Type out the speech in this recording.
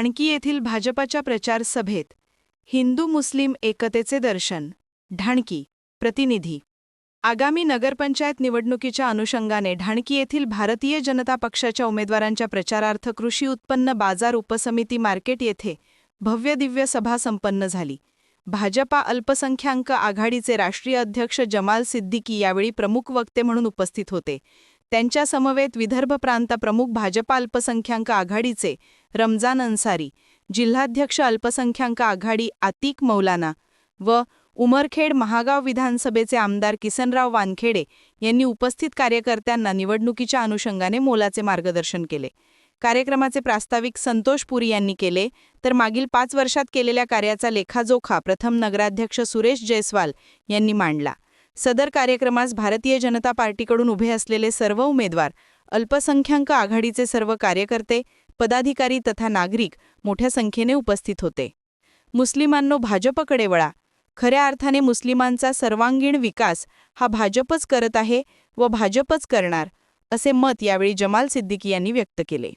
ढाणकी येथील भाजपाच्या प्रचार सभेत हिंदू मुस्लिम एकतेचे दर्शन ढाणकी प्रतिनिधी. आगामी नगरपंचायत निवडणुकीच्या अनुषंगाने ढाणकी येथील भारतीय जनता पक्षाच्या उमेदवारांच्या प्रचारार्थ कृषी उत्पन्न बाजार उपसमिती मार्केट येथे भव्य दिव्य सभा संपन्न झाली. भाजपा अल्पसंख्याक आघाडीचे राष्ट्रीय अध्यक्ष जमाल सिद्दीकी यावेळी प्रमुख वक्ते म्हणून उपस्थित होते. त्यांच्या समवेत विदर्भ प्रांत प्रमुख भाजपा अल्पसंख्याक आघाडीचे रमजान अन्सारी जिल्हाध्यक्ष अल्पसंख्याक आघाडी आतिक मौलाना व उमरखेड महागाव विधानसभेचे आमदार किसनराव वानखेडे यांनी उपस्थित कार्यकर्त्यांना निवडणुकीच्या अनुषंगाने मोलाचे मार्गदर्शन केले. कार्यक्रमाचे प्रास्ताविक संतोष पुरी यांनी केले. तर मागील पाच वर्षात केलेल्या कार्याचा लेखाजोखा प्रथम नगराध्यक्ष सुरेश जयस्वाल यांनी मांडला. सदर कार्यक्रमास भारतीय जनता पार्टीकडून उभे असलेले सर्व उमेदवार अल्पसंख्याक आघाडीचे सर्व कार्यकर्ते पदाधिकारी तथा नागरिक मोठ्या संख्येने उपस्थित होते. मुस्लिमांनो भाजपकडे वळा. खऱ्या अर्थाने मुस्लिमांचा सर्वांगीण विकास हा भाजपच करत आहे व भाजपच करणार असे मत यावेळी जमाल सिद्दीकी यांनी व्यक्त केले.